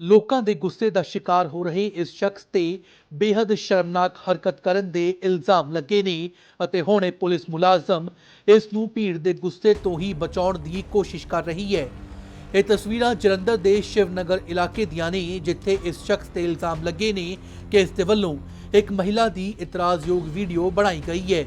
ਲੋਕਾਂ ਦੇ ਗੁੱਸੇ ਦਾ ਸ਼ਿਕਾਰ ਹੋ ਰਹੇ ਇਸ ਸ਼ਖਸ ਤੇ ਬੇहद ਸ਼ਰਮਨਾਕ ਹਰਕਤ ਕਰਨ ਦੇ ਇਲਜ਼ਾਮ ਲੱਗੇ ਨੇ ਅਤੇ ਹੁਣੇ ਪੁਲਿਸ ਮੁਲਾਜ਼ਮ ਇਸ ਨੂੰ ਭੀੜ ਦੇ ਗੁੱਸੇ ਤੋਂ ਹੀ ਬਚਾਉਣ ਦੀ ਕੋਸ਼ਿਸ਼ ਕਰ ਰਹੀ ਹੈ। ਇਹ ਤਸਵੀਰਾਂ ਜਲੰਧਰ ਦੇ ਸ਼ਿਵਨਗਰ ਇਲਾਕੇ ਦੀਆਂ ਨੇ, ਜਿੱਥੇ ਇਸ ਸ਼ਖਸ ਤੇ ਇਲਜ਼ਾਮ ਲੱਗੇ ਨੇ ਕਿ ਇਸ ਦੇ ਵੱਲੋਂ ਇੱਕ ਮਹਿਲਾ ਦੀ ਇਤਰਾਜ਼ਯੋਗ ਵੀਡੀਓ ਬਣਾਈ ਗਈ ਹੈ।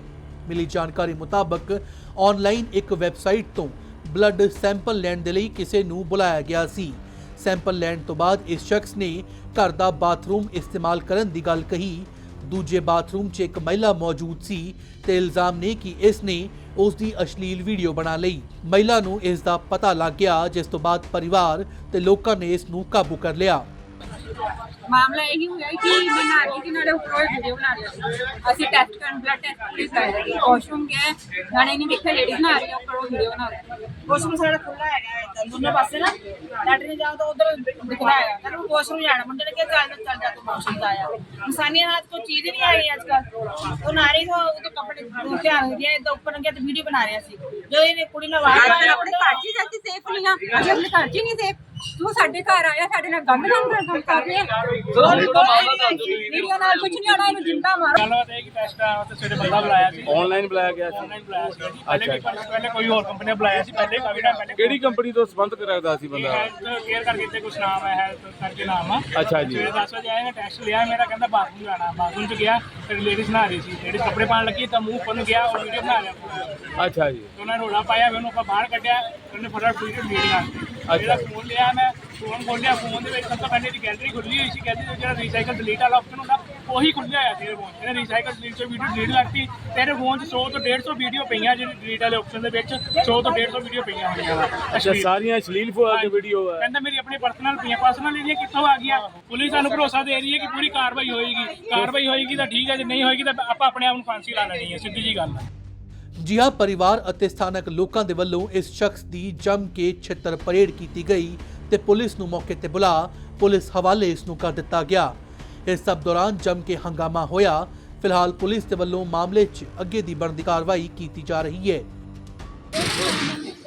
ਮਿਲੀ ਜਾਣਕਾਰੀ ਮੁਤਾਬਕ ਆਨਲਾਈਨ ਇੱਕ ਵੈਬਸਾਈਟ ਤੋਂ ਬਲੱਡ ਸੈਂਪਲ ਲੈਣ ਦੇ ਲਈ ਕਿਸੇ ਨੂੰ ਬੁਲਾਇਆ ਗਿਆ ਸੀ। ਸੈਂਪਲ ਲੈਣ ਤੋਂ ਬਾਅਦ ਇਸ ਸ਼ਖਸ ਨੇ ਘਰ ਦਾ ਬਾਥਰੂਮ ਇਸਤੇਮਾਲ ਕਰਨ ਦੀ ਗੱਲ ਕਹੀ। ਦੂਜੇ ਬਾਥਰੂਮ 'ਚ ਇੱਕ ਮਹਿਲਾ ਮੌਜੂਦ ਸੀ ਤੇ ਇਲਜ਼ਾਮ ਨੇ ਕਿ ਇਸ ਨੇ ਉਸ ਦੀ ਅਸ਼ਲੀਲ ਵੀਡੀਓ ਬਣਾ ਲਈ। ਮਹਿਲਾ ਨੂੰ ਇਸ ਦਾ ਪਤਾ ਲੱਗ ਗਿਆ, ਜਿਸ ਤੋਂ ਬਾਅਦ ਪਰਿਵਾਰ ਤੇ ਲੋਕਾਂ ਨੇ ਇਸ ਨੂੰ ਕਾਬੂ ਕਰ ਲਿਆ। ਮਾਮਲਾ ਇਹੀ ਹੋਇਆ ਕਿ ਮੈਂ ਨਾਨੀ ਦੇ ਨਾਲ ਉੱਪਰ ਵੀਡੀਓ ਬਣਾ ਰਹੀ ਸੀ ਅਸੀਂ ਟੈਸਟ ਕਰਨ ਬਲੱਡ ਟੈਸਟ ਆਏ ਸੀ ਵਾਸ਼ਰੂਮ ਗਏ ਗਾਣੇ ਨਹੀਂ ਦੇਖਿਆ ਲੇਡੀਜ਼ ਨਾ ਆ ਰਹੀ ਉੱਪਰ ਉਹ ਵੀਡੀਓ ਬਣਾ ਰਹੀ ਵਾਸ਼ਰੂਮ ਸਾਡਾ ਖੁੱਲਾ ਹੈਗਾ ਹੈ ਦੋਨੋਂ ਪਾਸੇ ਨਾ ਲੈਟਰਿਨ ਜਾਓ ਤਾਂ ਉਧਰ ਦਿਖਦਾ ਹੈ ਪਰ ਵਾਸ਼ਰੂਮ ਜਾਣਾ। ਮੁੰਡੇ ਨੇ ਕਿਹਾ ਚੱਲ ਚੱਲ ਜਾ ਤੂੰ ਵਾਸ਼ਰੂਮ ਦਾ ਆਇਆ ਇਨਸਾਨੀ ਹਾਲਤ ਕੋਈ ਚੀਜ਼ ਹੀ ਨਹੀਂ ਆਈ ਅੱਜ ਕੱਲ ਉਹ ਨਾਰੀ ਤੋਂ ਉਹਦੇ ਕੱਪੜੇ ਨੂੰ ਧਿਆਨ ਦਿਆ ਇਦਾਂ ਉੱਪਰ ਨੇ ਤੇ ਵੀਡੀਓ ਬਣਾ ਰਿਹਾ ਸੀ। ਜਦੋਂ ਇਹਨੇ ਕੁੜੀ ਨਾਲ ਵਾਰ ਆਪਣੇ ਘਰ 'ਚ ਹੀ ਅਸੀਂ ਸੇਫ ਨਹੀਂ ਆ। ਆਪਣੇ ਘਰ 'ਚ ਹੀ ਨਹੀਂ ਸੇਫ ਤੂੰ ਸਾਡੇ ਘਰ ਆਇਆ ਸਾਡੇ ਨਾਲ ਗੰਦ ਗੰਦ ਕੰਮ ਕਰ ਰਿਹਾ। ਵੀਡੀਓ ਨਾਲ ਕੁਝ ਨਹੀਂ ਆਣਾ ਇਹਨੂੰ ਜਿੰਦਾ ਮਾਰ। ਗੱਲਬਾਤ ਇਹ ਕਿ ਟੈਸਟ ਆ ਤੇ ਸਵੇਰੇ ਬੰਦਾ ਬੁਲਾਇਆ ਸੀ। ਆਨਲਾਈਨ ਬੁਲਾਇਆ ਗਿਆ ਸੀ। ਆਨਲਾਈਨ ਬੁਲਾਇਆ ਸੀ। ਜੀ ਪਹਿਲੇ ਵੀ ਪਹਿਲੇ ਕੋਈ ਹੋਰ ਕੰਪਨੀ ਨੇ ਬੁਲਾਇਆ ਸੀ ਪਹਿਲੇ ਕਾਫੀ ਟਾਈਮ ਪਹਿਲੇ ਕਿਹੜੀ ਕੰਪਨੀ ਤੋਂ ਸੰਬੰਧ ਰੱਖਦਾ ਸੀ ਬੰਦਾ? ਹੈਲਥ ਕੇਅਰ ਕਰਕੇ ਤੇ ਕੁਝ ਨਾਮ ਹੈ ਹੈਲਥ ਕਰਕੇ ਨਾਮ ਆ। ਅੱਛਾ ਜੀ। ਸਵੇਰੇ 10 ਵਜੇ ਆਇਆ ਟੈਸਟ ਲਿਆ ਮੇਰਾ ਕਹਿੰਦਾ ਬਾਥਰੂਮ ਜਾਣਾ। ਬਾਥਰੂਮ ਚ ਗਿਆ। ਲੇਡੀਜ਼ ਨਹਾ ਰਹੀ ਸੀ। ਲੇਡੀਜ਼ ਕੱਪੜੇ ਪਾਉਣ ਲੱਗੀ ਤਾਂ ਮੂੰਹ ਉੱਪਰ ਨੂੰ ਗਿਆ ਉਹ ਵੀਡੀਓ ਬਣਾ ਲਿਆ ਅੱਛਾ ਜੀ। ਤੇ ਉਹਨਾਂ ਨੇ ਰੋਲਾ ਪਾਇਆ ਉਹਨੂੰ ਆਪਾਂ ਬਾਹਰ ਕੱਢਿਆ ਉਹਨੇ ਫਟਾਫਟ ਵੀਡੀਓ ਡਿਲੀਟ ਕਰ ਦਿੱਤੀ। ਜਿਹੜਾ ਫੋਨ ਲਿਆ ਮੈਂ ਫੋਨ ਖੋਲਿਆ ਫੋਨ ਦੇ ਵਿੱਚ ਸਭ ਤੋਂ ਪਹਿਲੇ ਦੀ ਗੈਲਰੀ ਖੁੱਲੀ ਹੋਈ ਸੀ ਕਹਿੰਦੇ ਜਿਹੜਾ ਰੀਸਾਈਕਲ ਡਿਲੀਟ ਵਾਲਾ ਆਪਸ਼ਨ ਹੁੰਦਾ ਉਹੀ ਖੁੱਲਿਆ ਹੋਇਆ ਸੀ ਫੋਨ ਇਹਨੇ ਰੀਸਾਈਕਲ ਡਿਲੀਟ ਚੋਂ ਵੀਡੀਓ ਡਿਲੀਟ ਕਰਤੀ ਤੇਰੇ ਫੋਨ 'ਚ 100 ਤੋਂ 150 ਵੀਡੀਓ ਪਈਆਂ ਜਿਹੜੀ ਡਿਲੀਟ ਵਾਲੇ ਆਪਸ਼ਨ ਦੇ ਵਿੱਚ 100 ਤੋਂ 150 ਵੀਡੀਓ ਪਈਆਂ ਹੋਈਆਂ। ਅੱਛਾ ਸਾਰੀਆਂ ਅਸ਼ਲੀਲ ਫੋਟੋ ਵੀਡੀਓ ਹੈ ਕਹਿੰਦਾ ਮੇਰੀ ਆਪਣੀ ਪਰਸਨਲ ਪਈਆਂ ਪਰਸਨਲ ਇਹਦੀਆਂ ਕਿੱਥੋਂ ਆ ਗਈਆਂ? ਪੁਲਿਸ ਸਾਨੂੰ ਭਰੋਸਾ ਦੇ ਰਹੀ ਹੈ ਕਿ ਪੂਰੀ ਕਾਰਵਾਈ ਹੋਏਗੀ। ਕਾਰਵਾਈ ਹੋਏਗੀ ਤਾਂ ਠੀਕ ਹੈ, ਜੇ ਨਹੀਂ ਹੋਏਗੀ ਤਾਂ ਆਪਾਂ ਆਪਣੇ ਆਪ ਨੂੰ ਫਾਂਸੀ ਲਾ ਲੈਣੀ ਹੈ, ਸਿੱਧੀ ਜੀ ਗੱਲ ਹੈ। ਜੀ ਹਾਂ ਪਰਿਵਾਰ ਅਤੇ ਸਥਾਨਕ ਲੋਕਾਂ ਦੇ ਵੱਲੋਂ ਇਸ ਸ਼ਖਸ ਦੀ ਜੰਮ ਕੇ ਛਿੱਤਰ ਪਰੇਡ ਕੀਤੀ ਗਈ ਤੇ ਪੁਲਿਸ ਨੂੰ ਮੌਕੇ ਤੇ ਬੁਲਾ, ਪੁਲਿਸ ਹਵਾਲੇ ਇਸ ਨੂੰ ਕਰ ਦਿੱਤਾ ਗਿਆ। ਇਸ ਸਭ ਦੌਰਾਨ ਜੰਮ ਕੇ ਹੰਗਾਮਾ ਹੋਇਆ। ਫਿਲਹਾਲ ਪੁਲਿਸ ਦੇ ਵੱਲੋਂ ਮਾਮਲੇ 'ਚ ਅੱਗੇ ਦੀ ਬਣਦੀ ਕਾਰਵਾਈ ਕੀਤੀ ਜਾ ਰਹੀ ਹੈ।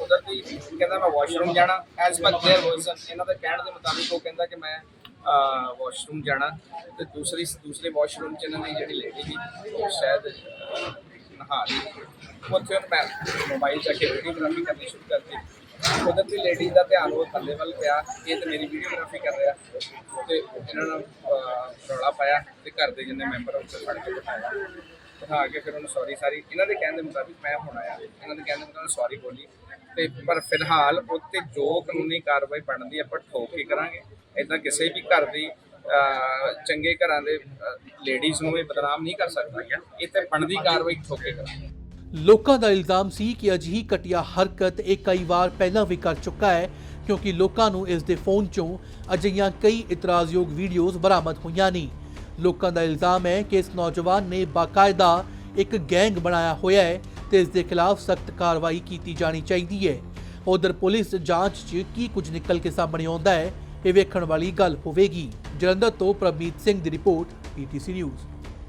ਕੁਦਰਤੀ ਕਹਿੰਦਾ ਮੈਂ ਵਾਸ਼ਰੂਮ ਜਾਣਾ ਐਸ ਪਰ देयर ਵਰਜ਼ਨ ਇਹਨਾਂ ਦੇ ਕਹਿਣ ਦੇ ਮੁਤਾਬਿਕ ਉਹ ਕਹਿੰਦਾ ਕਿ ਮੈਂ ਵਾਸ਼ਰੂਮ ਜਾਣਾ ਤੇ ਦੂਸਰੀ ਦੂਸਰੇ ਵਾਸ਼ਰੂਮ ਚ ਇਹਨਾਂ ਦੀ ਜਿਹੜੀ ਲੇਡੀ ਸੀ ਉਹ ਸ਼ਾਇਦ ਅਹ, ਨਹਾ ਰਹੀ ਉੱਥੇ ਉਹਨੇ ਮੈਂ ਮੋਬਾਈਲ ਚੱਕ ਕੇ ਵੀਡੀਓਗ੍ਰਾਫੀ ਕਰਨੀ ਸ਼ੁਰੂ ਕਰਤੀ ਕੁਦਰਤੀ ਲੇਡੀ ਦਾ ਧਿਆਨ ਉਹ ਥੱਲੇ ਵੱਲ ਪਿਆ ਇਹ ਤੇ ਮੇਰੀ ਵੀਡੀਓਗ੍ਰਾਫੀ ਕਰ ਰਿਹਾ ਤੇ ਇਹਨਾਂ ਨੂੰ ਅਹ, ਰੌਲਾ ਪਾਇਆ ਤੇ ਘਰ ਦੇ ਜਿੰਨੇ ਮੈਂਬਰ ਉੱਤੇ ਫੜ ਕੇ ਬਿਠਾਇਆ ਬਿਠਾ ਕੇ ਫਿਰ ਉਹਨੂੰ ਸੌਰੀ ਸਾਰੀ ਇਹਨਾਂ ਦੇ ਕਹਿਣ ਦੇ ਮੁਤਾਬਿਕ ਮੈਂ ਹੁਣ ਆਇਆ। ਇਹਨਾਂ ਦੇ ਕਹਿਣ ਦੇ ਮੁਤਾਬਿਕ ਸੌਰੀ ਬੋਲੀ। ਤੇ ਪਰ ਫਿਲਹਾਲ ਉੱਤੇ ਜੋ ਕਾਨੂੰਨੀ ਕਾਰਵਾਈ ਬਣਦੀ ਹੈ ਆਪਾਂ ਠੋਕ ਕੇ ਕਰਾਂਗੇ। ਇਦਾਂ ਕਿਸੇ ਵੀ ਘਰ ਦੀ ਚੰਗੇ ਘਰਾਂ ਦੇ ਲੇਡੀਜ਼ ਨੂੰ ਇਹ ਬਦਨਾਮ ਨਹੀਂ ਕਰ ਸਕਦਾ ਇਹ ਤੇ ਬਣਦੀ ਕਾਰਵਾਈ ਠੋਕ ਕਰਾਂਗੇ। ਲੋਕਾਂ ਦਾ ਇਲਜ਼ਾਮ ਸੀ ਕਿ ਅਜਿਹੀ ਘਟੀਆ ਹਰਕਤ ਇਹ ਕਈ ਵਾਰ ਪਹਿਲਾਂ ਵੀ ਕਰ ਚੁੱਕਾ ਹੈ, ਕਿਉਂਕਿ ਲੋਕਾਂ ਨੂੰ ਇਸ ਦੇ ਫੋਨ 'ਚੋਂ ਅਜਿਹੀਆਂ ਕਈ ਇਤਰਾਜ਼ਯੋਗ ਵੀਡੀਓਜ਼ ਬਰਾਮਦ ਹੋਈਆਂ ਨੇ। ਲੋਕਾਂ ਦਾ ਇਲਜ਼ਾਮ ਹੈ ਕਿ ਇਸ ਨੌਜਵਾਨ ਨੇ ਬਾਕਾਇਦਾ ਇੱਕ ਗੈਂਗ ਬਣਾਇਆ ਹੋਇਆ ਹੈ ਤੇ ਇਸ ਦੇ ਖਿਲਾਫ ਸਖਤ ਕਾਰਵਾਈ ਕੀਤੀ ਜਾਣੀ ਚਾਹੀਦੀ ਹੈ। ਉਧਰ ਪੁਲਿਸ ਜਾਂਚ 'ਚ ਕੀ ਕੁਝ ਨਿਕਲ ਕੇ ਸਾਹਮਣੇ ਆਉਂਦਾ ਹੈ, ਇਹ ਵੇਖਣ ਵਾਲੀ ਗੱਲ ਹੋਵੇਗੀ। ਜਲੰਧਰ ਤੋਂ ਪ੍ਰਮੀਤ ਸਿੰਘ ਦੀ ਰਿਪੋਰਟ ਪੀਟੀਸੀ ਨਿਊਜ਼